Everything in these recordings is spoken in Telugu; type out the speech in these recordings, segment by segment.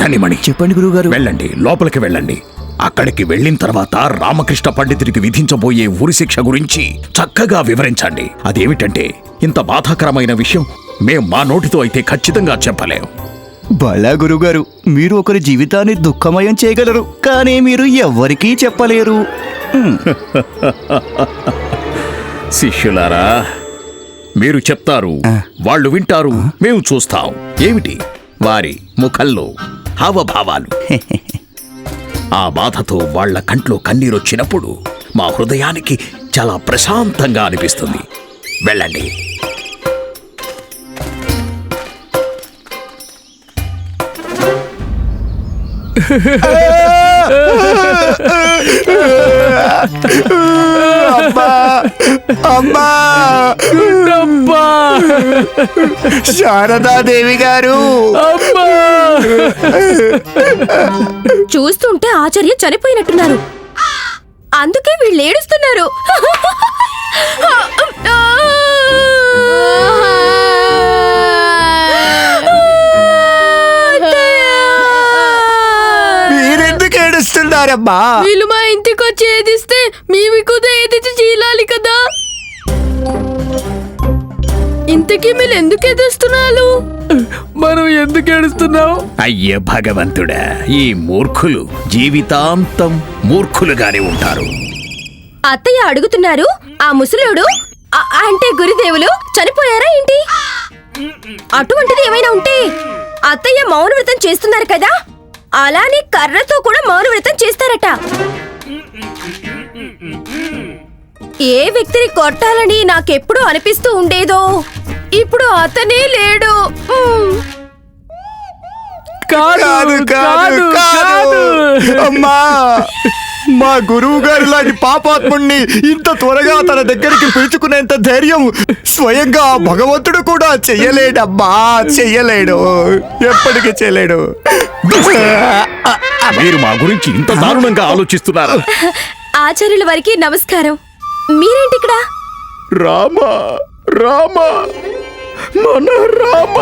ధనిమణి చెప్పండి గురువుగారు. వెళ్ళండి లోపలికి వెళ్ళండి. అక్కడికి వెళ్ళిన తర్వాత రామకృష్ణ పండితుడికి విధించబోయే ఉరి శిక్ష గురించి చక్కగా వివరించండి. అదేమిటంటే ఇంత బాధాకరమైన విషయం మేం మా నోటితో అయితే ఖచ్చితంగా చెప్పలేం. బలా గురువుగారు మీరు ఒకరి జీవితాన్ని దుఃఖమయం చేయగలరు కానీ మీరు ఎవ్వరికీ చెప్పలేరు. శిష్యులారా మీరు చెప్తారు వాళ్ళు వింటారు మేము చూస్తాం. ఏమిటి? వారి ముఖంలో హావభావాలు. ఆ బాధతో వాళ్ళ కంట్లో కన్నీరొచ్చినప్పుడు మా హృదయానికి చాలా ప్రశాంతంగా అనిపిస్తుంది. వెళ్ళండి. అమ్మా! శారదాదేవి గారు! చూస్తుంటే ఆచార్య చనిపోయినట్టున్నారు. అందుకే వీళ్ళు ఏడుస్తున్నారు. ఏడుస్తున్నారమ్మా వీళ్ళు మా ఇంటికి వచ్చి ఏదిస్తే మేము కూడా ఏదిచ్చి చీలాలి కదా. ఇంతకీ మీరు ఎందుకు ఎదుస్తున్నారు మనం ఎందుకు ఏడుస్తున్నావు? అయ్య భగవంతుడా ఈ మూర్ఖులు జీవితాంతం మూర్ఖులుగానే ఉంటారు. అత్తయ్య అడుగుతున్నారు ఆ ముసలోడు ఆ- అంటే గురుదేవులు చనిపోయారా ఏంటి? అటువంటిది ఏమైనా ఉంటే అత్తయ్య మౌన వ్రతం చేస్తున్నారు కదా? అలానే కర్రతో కూడా మౌన వ్రతం చేస్తారట. ఏ వ్యక్తిని కొట్టాలని నాకెప్పుడు అనిపిస్తూ ఉండేదో ఇప్పుడు అతనే లేడు. కాదు. కాదు కాదు. అమ్మా. మా గురువు గారు లాంటి పాపాత్ముణ్ణి ఇంత త్వరగా తన దగ్గరికి పిలుచుకునేంత ధైర్యం స్వయంగా భగవంతుడు కూడా చెయ్యలేడమ్మా చెయ్యలేడు. ఎప్పటికీ చేయలేడు మీరు మా గురించి ఇంత దారుణంగా ఆలోచిస్తున్నారా? ఆచార్యుల వారికి నమస్కారం. మీరేంటి ఇక్కడ? రామ రామ మన రామ.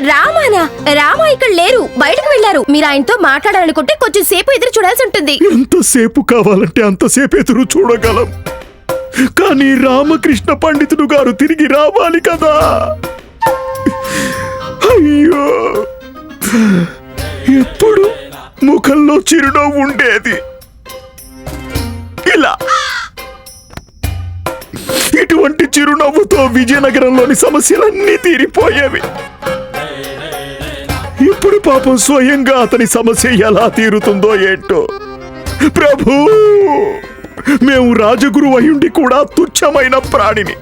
రామానా? రామా ఇక్కడ లేరు. బయటకు వెళ్ళారు మీరు ఆయనతో మాట్లాడాలనుకుంటే కొంచెం సేపు ఎదురు చూడాల్సి ఉంటుంది. ఎంతసేపు కావాలంటే అంతసేపు ఎదురు చూడగలం. కానీ రామకృష్ణ పండితుడు గారు తిరిగి రావాలి కదా. అయ్యో. ఎప్పుడు ముఖంలో చిరునవ్వు ఉండేది? ఇలా. ఇటువంటి చిరునవ్వుతో విజయనగరంలోని సమస్యలన్నీ తీరిపోయేవి. ఇప్పుడు పాపం స్వయంగా అతని సమస్య ఎలా తీరుతుందో ఏంటో. ప్రభు మేము రాజగురు అయ్యుండి కూడా తుచ్చమైన ప్రాణిని.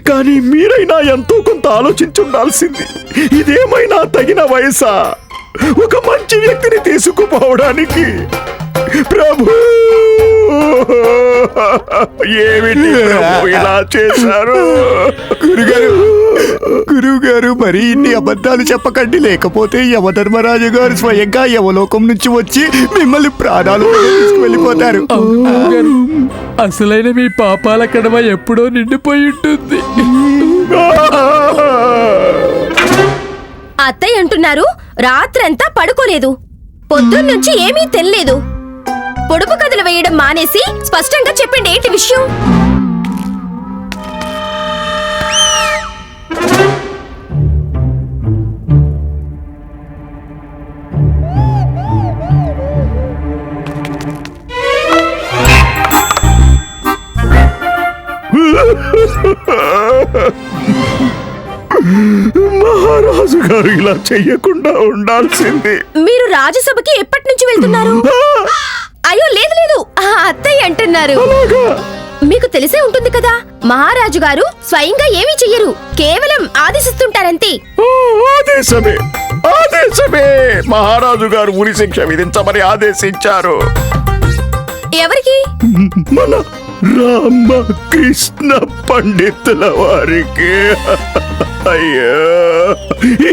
కానీ మీరైనా ఎంతో కొంత ఆలోచించుండాల్సింది. ఇదేమైనా తగిన వయసా? ఒక మంచి వ్యక్తిని తీసుకుపోవడానికి. ప్రభు! ఏమిటి ప్రభు ఇలా చేశారు? గురుగారు గురువు గారు మరి ఇన్ని అబద్ధాలు చెప్పకండి. లేకపోతే యమధర్మరాజు గారు స్వయంగా యమలోకం నుంచి వచ్చి మిమ్మల్ని ప్రాణాలు తీసుకువెళ్ళిపోతారు. గురువుగారు, అసలైన మీ పాపాల కడవ ఎప్పుడో నిండిపోయి ఉంటుంది. అత్తయ్య అంటున్నారు రాత్రంతా పడుకోలేదు. పొద్దున్నుంచి ఏమీ తినలేదు పొడుపు కథలు వేయడం మానేసి స్పష్టంగా చెప్పండి ఏంటి విషయం? మహారాజు గారు ఇలా చెయ్యకుండా ఉండాల్సింది. మీరు రాజ్యసభకి ఎప్పటి నుంచి వెళ్తున్నారు అయ్యో లేదు లేదు ఆ అత్తయ్య అంటున్నారు మీకు తెలిసే ఉంటుంది కదా మహారాజు గారు స్వయంగా ఏమీ చెయ్యరు కేవలం ఆదేశిస్తుంటారంతే. ఆ, ఆదేశమే ఆదేశమే. మహారాజు గారు ఉరి శిక్ష విధించమని ఆదేశించారు. ఎవరికి? మన రామకృష్ణ పండితుల వారికి. అయ్యో.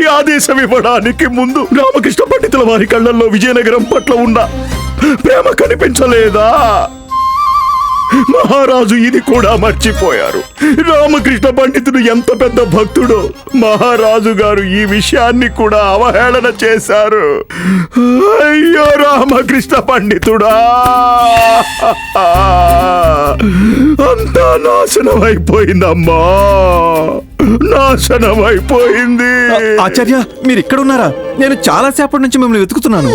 ఈ ఆదేశం ఇవ్వడానికి ముందు రామకృష్ణ పండితుల వారి కళ్ళల్లో విజయనగరం పట్ల ఉన్న ప్రేమ కనిపించలేదా? మహారాజు ఇది కూడా మర్చిపోయారు. రామకృష్ణ పండితుడు ఎంత పెద్ద భక్తుడో. మహారాజు గారు ఈ విషయాన్ని కూడా అవహేళన చేశారు. అయ్యో రామకృష్ణ పండితుడా! అంతా నాశనం అయిపోయిందమ్మా నాశనం అయిపోయింది ఆచార్య మీరు ఇక్కడ ఉన్నారా నేను చాలా సేపటి నుంచి మిమ్మల్ని వెతుకుతున్నాను.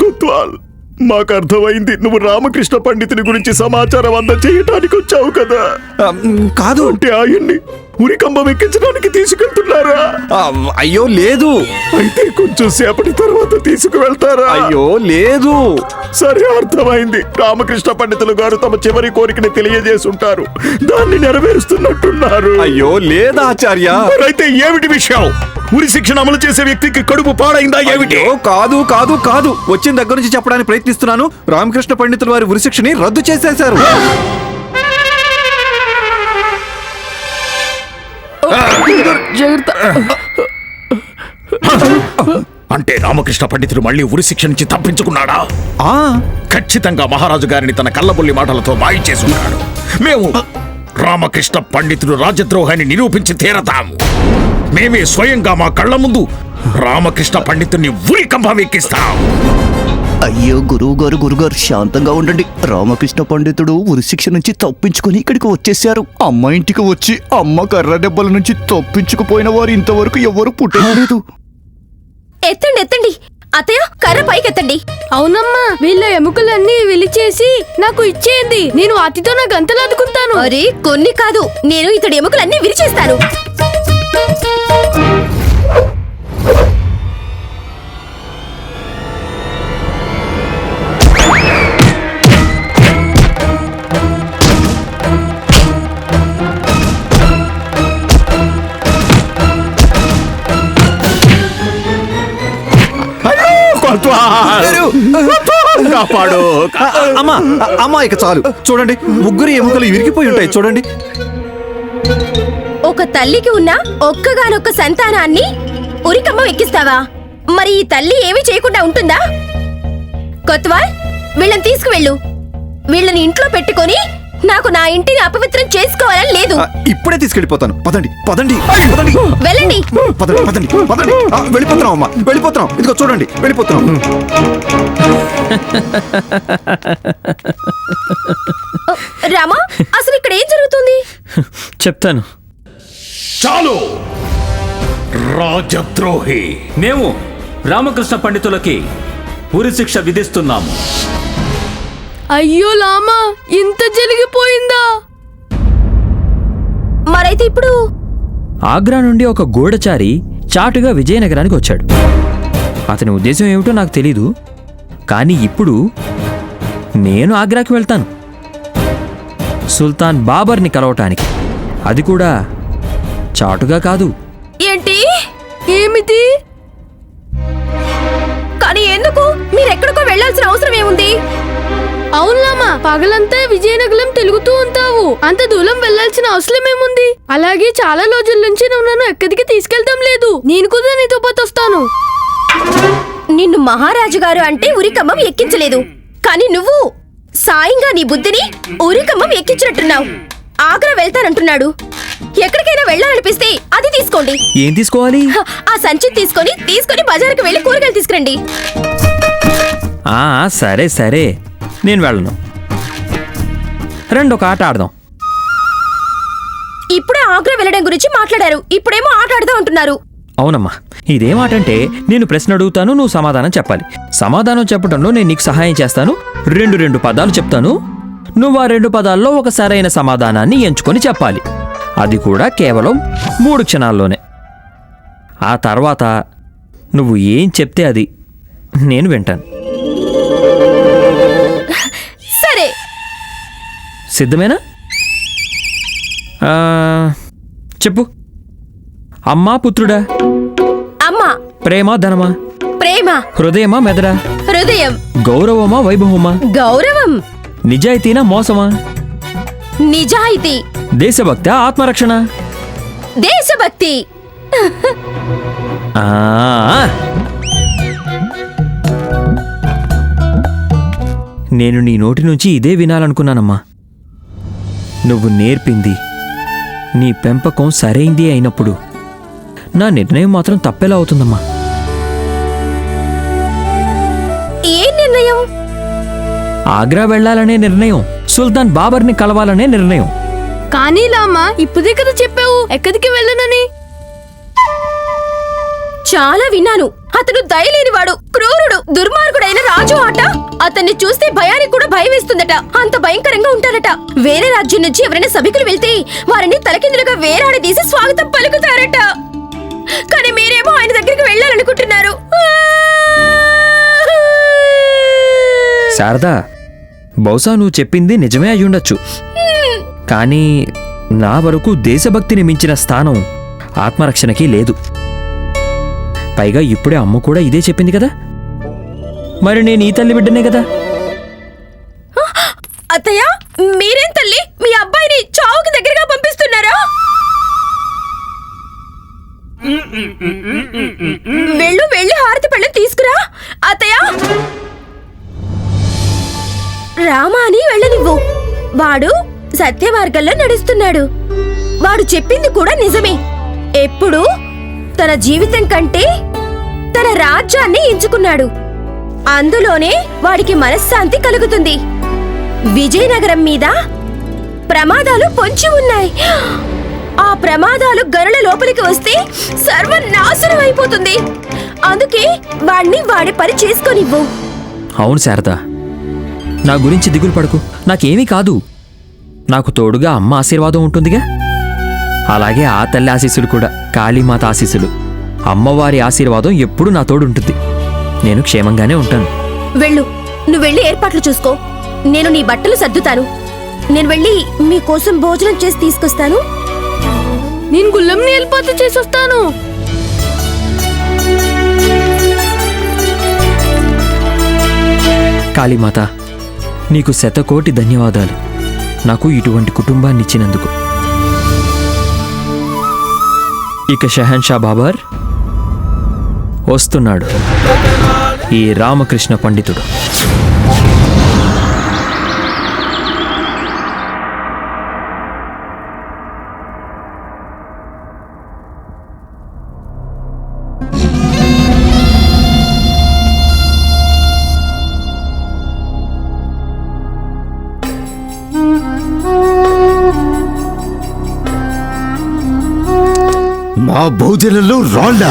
కుత్వాల్ మాకు అర్థమైంది. నువ్వు రామకృష్ణ పండితుని గురించి సమాచారం అందచేయటానికి వచ్చావు కదా కాదు. అంటే ఆయన్ని ఉరికంబం ఎక్కించడానికి తీసుకెళ్తున్నారా? అయ్యో లేదు. అయితే కొంచెం సేపటి తర్వాత తీసుకువెళ్తారా? అయ్యో లేదు. సరే అర్థమైంది. రామకృష్ణ పండితులు గారు తమ చివరి కోరికని తెలియజేసుంటారు. దాన్ని నెరవేరుస్తున్నట్టున్నారు. అయ్యో లేదా ఆచార్య. అయితే ఏమిటి విషయం? ఉరి శిక్షణ అమలు చేసే వ్యక్తికి కడుపు పాడైందా ఏమిటి? కాదు కాదు కాదు. వచ్చిన దగ్గర నుంచి చెప్పడానికి ప్రయత్నిస్తున్నాను. రామకృష్ణ పండితుల వారి ఉరిశిక్షని రద్దు చేసేశారు. జాగ్రత్త అంటే రామకృష్ణ పండితుడు మళ్ళీ ఉరి శిక్ష నుంచి తప్పించుకున్నాడా? ఆ. ఖచ్చితంగా మహారాజు గారిని తన కళ్ళబొల్లి మాటలతో మాయ చేసుకున్నాడు మేము రామకృష్ణ పండితుడు రాజద్రోహాన్ని నిరూపించి తీరతాము. మేమే స్వయంగా మా కళ్ళ ముందు రామకృష్ణ పండితుడిని ఉరి కంభం ఎక్కిస్తాం. అయ్యో గురువు గారు గురుగారు శాంతంగా ఉండండి. రామకృష్ణ పండితుడు ఉరిశిక్ష నుంచి తప్పించుకొని ఇక్కడికి వచ్చేసారు అమ్మ ఇంటికి వచ్చి అమ్మ కర్ర దెబ్బల నుంచి తప్పించుకుపోయిన వారు ఇంతవరకు ఎవరు పుట్టలేదు. ఎత్తండి ఎత్తండి. అత్తయ్య కర్ర పైకెత్తండి. అవునమ్మా వీళ్ళ ఎముకలన్నీ విలిచేసి నాకు ఇచ్చేయండి. నేను వాటితో నా గంతలు అదుకుంటాను అరే కొన్ని కాదు. నేను ఇతడి ఎముకలన్నీ విరిచేస్తాను. కాపాడు. అమ్మా అమ్మా ఇక చాలు. చూడండి ముగ్గురు ఎముకలు ఇరిగిపోయి ఉంటాయి చూడండి. ఒక తల్లికి ఉన్న ఒక్కగానొక్క సంతానాన్ని ఉరికమ్మం ఎక్కిస్తావా మరి ఈ తల్లి ఏమీ చేయకుండా ఉంటుందా? కొత్తవాల్ వీళ్ళని తీసుకువెళ్ళు. వీళ్ళని ఇంట్లో పెట్టుకొని నాకు నా ఇంటిని అపవిత్రం చేసుకోవాలని లేదు. ఆ, ఇప్పుడే తీసుకెళ్ళిపోతాను. పదండి పదండి పదండి. వెళ్ళండి. పదండి పదండి పదండి. ఆ, వెళ్ళిపోతున్నాం అమ్మా వెళ్ళిపోతున్నాం. ఇదిగో చూడండి వెళ్ళిపోతున్నాం. రామా అసలు ఇక్కడ ఏం జరుగుతుంది? చెప్తాను. చాలు! రాజద్రోహి! మేము రామకృష్ణ పండితులకి ఉరి శిక్ష విధిస్తున్నాము. అయ్యో లామా ఇంత జరిగిపోయిందా? మరైతే ఇప్పుడు ఆగ్రా నుండి ఒక గూఢచారి చాటుగా విజయనగరానికి వచ్చాడు. అతని ఉద్దేశం ఏమిటో నాకు తెలీదు కానీ ఇప్పుడు నేను ఆగ్రాకి వెళ్తాను. సుల్తాన్ బాబర్ని కలవటానికి. అది కూడా చాటుగా కాదు. ఏంటి? పగలంతా విజయనగరం తిరుగుతూ ఉంటావు. అంత దూరం వెళ్ళాల్సిన అవసరం ఏముంది? అలాగే చాలా రోజుల నుంచి నువ్వు నన్ను ఎక్కడికి తీసుకెళ్తాం లేదు. నేను కూడా నీతో పాటు వస్తాను. నిన్ను మహారాజు గారు అంటే ఉరికమ్మం ఎక్కించలేదు. కానీ నువ్వు సాయంగా నీ బుద్ధిని ఉరికమ్మం ఎక్కించినట్టున్నావు. ఆగ్రా వెళ్తానంటున్నాడు. ఎక్కడికైనా వెళ్ళాలనిపిస్తే అది తీసుకోండి. ఏం తీసుకోవాలి? ఆ సంచి తీసుకొని తీసుకొని బజారుకు వెళ్ళి కూరగాయలు తీసుకురండి. ఆ సరే సరే. నేను వెళ్ళను. రండి ఒక ఆట ఆడదాం. ఇప్పుడే ఆగ్రా వెళ్ళడం గురించి మాట్లాడారు. ఇప్పుడేమో ఆట ఆడదాం అంటున్నారు అవునమ్మా ఇదేం మాట అంటే నేను ప్రశ్న అడుగుతాను నువ్వు సమాధానం చెప్పాలి. సమాధానం చెప్పడంలో నేను నీకు సహాయం చేస్తాను. రెండు రెండు పదాలు చెప్తాను. నువ్వు ఆ రెండు పదాల్లో ఒక సరైన సమాధానాన్ని ఎంచుకొని చెప్పాలి. అది కూడా కేవలం మూడు క్షణాల్లోనే. ఆ తర్వాత నువ్వు ఏం చెప్తే అది నేను వింటాను. సిద్ధమేనా? చెప్పు. అమ్మా పుత్రుడా. అమ్మా. ప్రేమ ధనమా? ప్రేమ. హృదయమా మెదడా? హృదయం. గౌరవమా వైభవమా? గౌరవం. నిజాయితీనా మోసమా? నిజాయితీ. దేశభక్త ఆత్మరక్షణ? దేశభక్తి. ఆ, నేను నీ నోటి నుంచి ఇదే వినాలనుకున్నానమ్మా. నువ్వు నేర్పింది. నీ పెంపకం సరైంది అయినప్పుడు. నా నిర్ణయం మాత్రం తప్పేలా అవుతుందమ్మా. ఏ నిర్ణయం? ఆగ్రా వెళ్ళాలనే నిర్ణయం సుల్తాన్ బాబర్ని కలవాలనే నిర్ణయం. కానీ లామా ఇప్పుడే కదా చెప్పావు ఎక్కడికి వెళ్ళనని? చాలా విన్నాను. అతను దయలేనివాడు క్రూరుడు దుర్మార్గుడైన రాజు ఆట. అతన్ని చూస్తే భయానికి కూడా భయం వేస్తుందట. అంత భయంకరంగా ఉంటారట. వేరే రాజ్యం నుంచి ఎవరైనా సభికులు వెళ్తే వారిని తలకిందులుగా వేలాడదీసి స్వాగతం పలుకుతారట. కానీ మీరేమో ఆయన దగ్గరికి వెళ్ళాలనుకుంటున్నారు. శారదా బహుశా నువ్వు చెప్పింది నిజమే అయ్యుండొచ్చు కానీ నా వరకు దేశభక్తిని మించిన స్థానం ఆత్మరక్షణకి లేదు. పైగా ఇప్పుడే అమ్మ కూడా ఇదే చెప్పింది కదా? మరి నేను ఈ తల్లి బిడ్డనే కదా? అత్తయ్య మీరేం తల్లి? మీ అబ్బాయిని చావుకి దగ్గరగా పంపిస్తున్నారా? వెళ్ళు వెళ్ళి హారతి పళ్ళెం తీసుకురా. అత్తయ్య! రామా అని వెళ్ళనివ్వు. వాడు సత్య మార్గంలో నడుస్తున్నాడు. వాడు చెప్పింది కూడా నిజమే. ఎప్పుడు తన జీవితం కంటే తన రాజ్యాన్ని ఎంచుకున్నాడు. అందులోనే వాడికి మనశ్శాంతి కలుగుతుంది. విజయనగరం మీద ప్రమాదాలు పొంచి ఉన్నాయి. ఆ ప్రమాదాలు గరుల లోపలికి వస్తే సర్వనాశనం అయిపోతుంది. అందుకే వాణ్ణి వాడి పని చేసుకోనివ్వు. అవును శారదా. నా గురించి దిగులు పడకు. నాకేమీ కాదు. నాకు తోడుగా అమ్మ ఆశీర్వాదం ఉంటుందిగా. అలాగే ఆ తల్లి ఆశీస్సులు కూడా కాళీమాత ఆశీస్సులు. అమ్మవారి ఆశీర్వాదం ఎప్పుడూ నా తోడు ఉంటుంది నేను క్షేమంగానే ఉంటాను. వెళ్ళు. నువ్వు వెళ్ళి ఏర్పాట్లు చూసుకో. నేను నీ బట్టలు సర్దుతాను. నేను వెళ్ళి మీకోసం భోజనం చేసి తీసుకొస్తాను. నేను గుల్లంని ఏర్పాటు చేసి వస్తాను. కాళీమాత నీకు శతకోటి ధన్యవాదాలు. నాకు ఇటువంటి కుటుంబాన్ని ఇచ్చినందుకు. ఇక షహన్షా బాబర్ వస్తున్నాడు. ఈ రామకృష్ణ పండితుడు. మా భోజనంలో రాళ్ళ.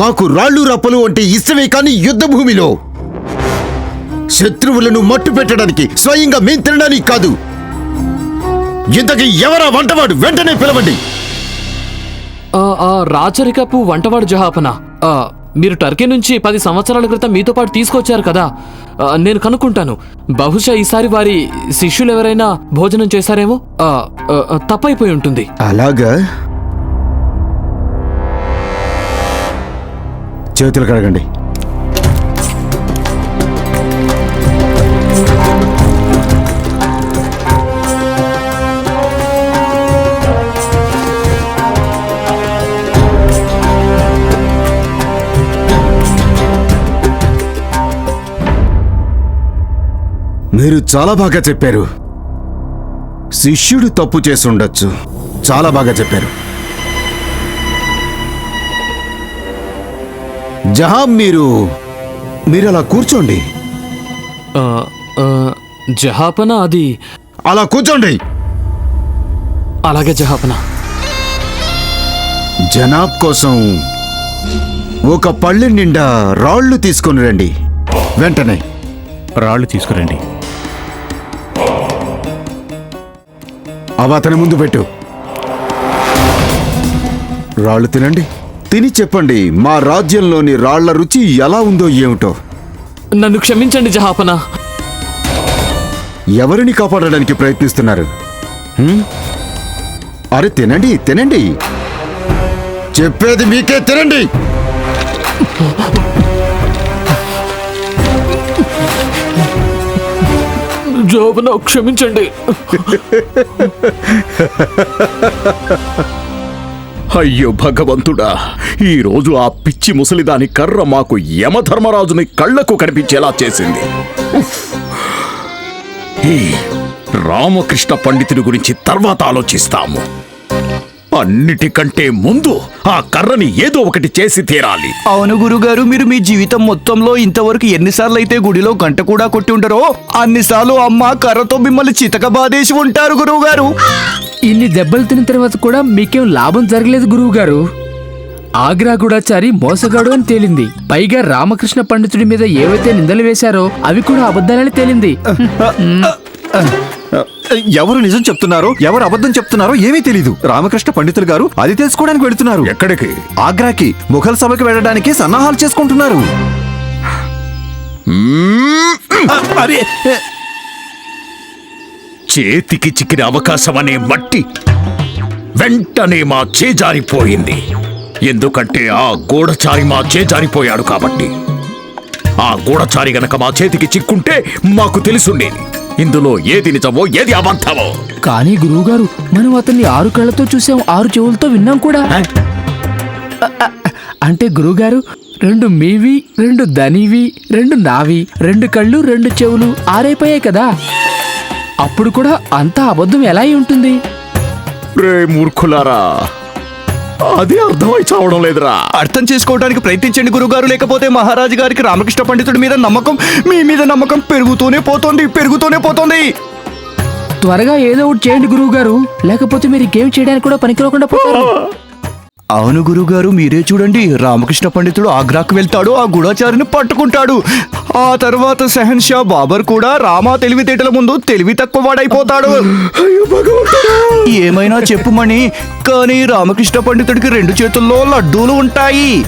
మాకు రాళ్ళు రప్పలు అంటే ఇష్టమే కానీ యుద్ధ భూమిలో శత్రువులను మట్టు పెట్టడానికి స్వయంగా మేం తినడానికి కాదు. ఇంతకీ ఎవరా వంటవాడు? వెంటనే పిలవండి. రాచరికపు వంటవాడు జహాపన. మీరు టర్కీ నుంచి పది సంవత్సరాల క్రితం మీతో పాటు తీసుకొచ్చారు కదా. నేను కనుక్కుంటాను. బహుశా ఈసారి వారి శిష్యులు ఎవరైనా భోజనం చేశారేమో? తప్పైపోయి ఉంటుంది. అలాగా? చేతులు కడగండి. మీరు చాలా బాగా చెప్పారు. శిష్యుడు తప్పు చేసి ఉండొచ్చు చాలా బాగా చెప్పారు. జహాం మీరు మీరు అలా కూర్చోండి జహాపన అది అలా కూర్చోండి. అలాగే జహాపన. జనాబ్ కోసం ఒక పళ్ళె నిండా రాళ్ళు తీసుకొని రండి. వెంటనే. రాళ్ళు తీసుకురండి. అవి అతని ముందు పెట్టు. రాళ్ళు తినండి. తిని చెప్పండి మా రాజ్యంలోని రాళ్ళ రుచి ఎలా ఉందో ఏమిటో. నన్ను క్షమించండి జహాపన. ఎవరిని కాపాడడానికి ప్రయత్నిస్తున్నారు? హ్మ్? అరే తినండి తినండి. చెప్పేది మీకే తినండి. జహాపన క్షమించండి. అయ్యో భగవంతుడా ఈ రోజు ఆ పిచ్చి ముసలిదాని కర్ర మాకు యమధర్మరాజుని కళ్ళకు కనిపించేలా చేసింది. ఈ రామకృష్ణ పండితుడి గురించి తర్వాత ఆలోచిస్తాము. అన్నిటికంటే ముందు ఆ కర్రని ఏదో ఒకటి చేసి తీరాలి. అవును గురుగారు మీరు మీ జీవితం మొత్తంలో ఇంతవరకు ఎన్నిసార్లు అయితే గుడిలో గంట కూడా కొట్టి ఉంటారో అన్నిసార్లు అమ్మ కర్రతో మిమ్మల్ని చితక బాధేసి ఉంటారు గురువు గారు ఇన్ని దెబ్బలు తిన్న తర్వాత కూడా మీకేం లాభం జరగలేదు గురువు గారు ఆగ్రా గూఢాచారి మోసగాడు అని తేలింది. పైగా రామకృష్ణ పండితుడి మీద ఏవైతే నిందలు వేశారో అవి కూడా అబద్ధాలని తేలింది. ఎవరు నిజం చెప్తున్నారో ఎవరు అబద్ధం చెప్తున్నారో ఏమీ తెలీదు. రామకృష్ణ పండితులు గారు అది తెలుసుకోవడానికి వెళుతున్నారు. ఎక్కడికి? ఆగ్రాకి ముఘల్ సభకి వెళ్ళడానికి సన్నాహాలు చేసుకుంటున్నారు. అరే చేతికి చిక్కిన అవకాశం అనే మట్టి వెంటనే మా చేజారిపోయింది. ఎందుకంటే ఆ గూఢచారి మా చేజారిపోయాడు కాబట్టి. ఆ గూఢచారి గనక మా చేతికి చిక్కుంటే మాకు తెలుసుండేది. ఇందులో ఏది నిజమో ఏది అబద్ధమో. కానీ గురువుగారు మనం అతన్ని ఆరు కళ్ళతో చూసాం ఆరు చెవులతో విన్నాం కూడా. అంటే గురువుగారు రెండు మీవి రెండు ధనివి రెండు నావి రెండు కళ్ళు రెండు చెవులు ఆరైపోయాయి కదా. అప్పుడు కూడా అంతా అబద్ధం ఎలా ఉంటుంది? రే మూర్ఖులారా అది అర్థమై చావడం లేదురా. అర్థం చేసుకోవడానికి ప్రయత్నించండి గురుగారు లేకపోతే మహారాజు గారికి రామకృష్ణ పండితుడి మీద నమ్మకం మీ మీద నమ్మకం పెరుగుతూనే పోతోంది పెరుగుతూనే పోతోంది. త్వరగా ఏదో ఒకటి చేయండి గురువు గారు లేకపోతే మీరు గేమ్ చేయడానికి కూడా పనికిరాకుండా పోతారు. అవును గురుగారు మీరే చూడండి. రామకృష్ణ పండితుడు ఆగ్రాకు వెళ్తాడు ఆ గూఢాచారిని పట్టుకుంటాడు. ఆ తర్వాత సెహన్ షా బాబర్ కూడా రామా తెలివితేటల ముందు తెలివి తక్కువ వాడైపోతాడు. ఏమైనా చెప్పుమని కానీ రామకృష్ణ పండితుడికి రెండు చేతుల్లో లడ్డూలు ఉంటాయి.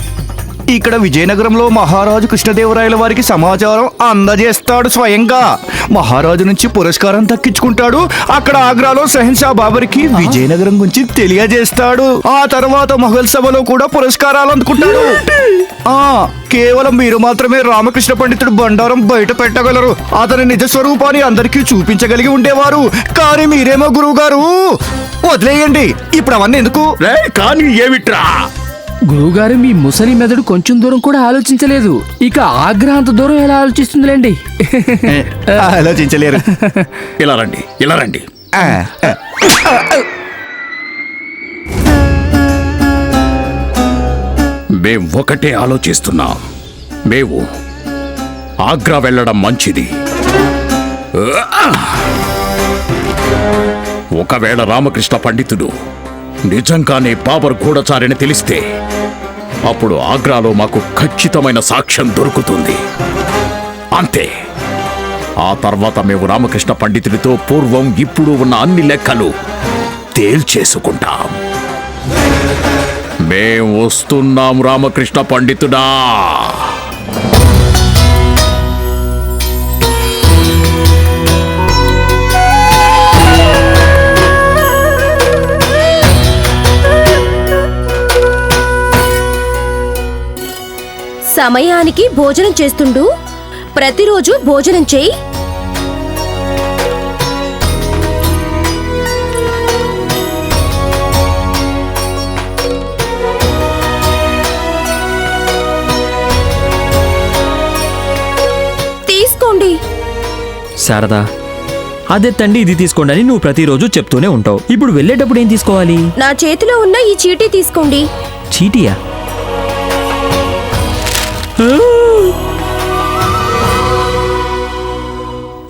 ఇక్కడ విజయనగరంలో మహారాజు కృష్ణదేవరాయల వారికి సమాచారం అందజేస్తాడు స్వయంగా. మహారాజు నుంచి పురస్కారం దక్కించుకుంటాడు. అక్కడ ఆగ్రాలో షహన్షా బాబర్కి విజయనగరం గురించి తెలియజేస్తాడు. ఆ తర్వాత మొఘల్ సభలో కూడా పురస్కారాలు అందుకుంటాడు. ఆ కేవలం మీరు మాత్రమే రామకృష్ణ పండితుడు బండారం బయట పెట్టగలరు. అతని నిజ స్వరూపాన్ని అందరికీ చూపించగలిగి ఉండేవారు. కానీ మీరేమో గురువు గారు వదిలేయండి. ఇప్పుడు అవన్నీ ఎందుకు? కానీ ఏమిట్రా? గురువుగారు మీ ముసలి మెదడు కొంచెం దూరం కూడా ఆలోచించలేదు. ఇక ఆగ్రహం అంత దూరం ఎలా ఆలోచిస్తుందిలేండి? ఆలోచించలేరు. ఇలా రండి ఇలా రండి. మేం ఒకటే ఆలోచిస్తున్నాం. మేము ఆగ్రా వెళ్ళడం మంచిది. ఒకవేళ రామకృష్ణ పండితుడు నిజంగానే బాబర్ గూఢచారిని తెలిస్తే అప్పుడు ఆగ్రాలో మాకు ఖచ్చితమైన సాక్ష్యం దొరుకుతుంది. అంతే. ఆ తర్వాత మేము రామకృష్ణ పండితుడితో పూర్వం ఇప్పుడు ఉన్న అన్ని లెక్కలు తేల్చేసుకుంటాం. మేం వస్తున్నాం రామకృష్ణ పండితుడా! సమయానికి భోజనం చేస్తుండు? ప్రతిరోజు భోజనం చేయి. తీసుకోండి. శారదా అదెత్తండి ఇది తీసుకోండి అని నువ్వు ప్రతిరోజు చెప్తూనే ఉంటావు. ఇప్పుడు వెళ్ళేటప్పుడు ఏం తీసుకోవాలి? నా చేతిలో ఉన్న ఈ చీటీ తీసుకోండి. చీటియా?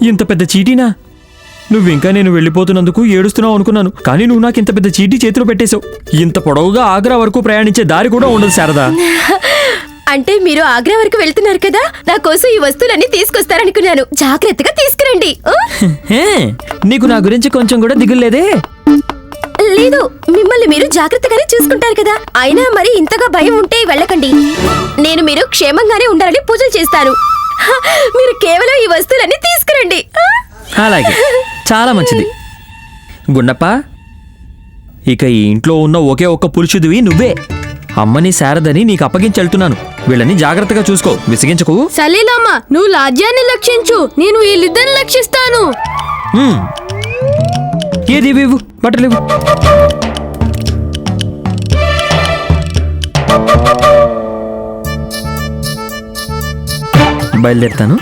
ఇంత పెద్ద చీటీనా? నువ్వు ఇంకా నేను వెళ్ళిపోతున్నందుకు ఏడుస్తున్నావు అనుకున్నాను కానీ నువ్వు నాకు ఇంత పెద్ద చీటీ చేతిలో పెట్టేశావు. ఇంత పొడవుగా ఆగ్రా వరకు ప్రయాణించే దారి కూడా ఉండదు శారదా. అంటే మీరు ఆగ్రా వరకు వెళ్తున్నారు కదా నా కోసం ఈ వస్తువులన్నీ తీసుకొస్తారనుకున్నాను. జాగ్రత్తగా తీసుకురండి. నీకు నా గురించి కొంచెం కూడా దిగులేదే లేదు మిమ్మల్ని మీరు జాగ్రత్తగానే చూసుకుంటారు కదా. అయినా మరి ఇంతగా భయం ఉంటే వెళ్ళకండి. నేను మీరు క్షేమంగానే ఉండాలని పూజలు చేస్తాను మీరు కేవలం ఈ వస్తువులన్నీ తీసుకురండి? అలాగే. చాలా మంచిది. గుండప్ప ఇక ఈ ఇంట్లో ఉన్న ఒకే ఒక్క పురుషుడివి నువ్వే. అమ్మని శారదని నీకు అప్పగించెళ్తున్నాను వీళ్ళని జాగ్రత్తగా చూసుకో. విసిగించకు. సలీలామా నువ్వు లాజ్యాన్ని లక్షించు. నేను వీళ్ళిద్దరిని లక్షిస్తాను. ఏది ఇవి బట్టలు ఇవ్వు. బయలుదేరుతాను.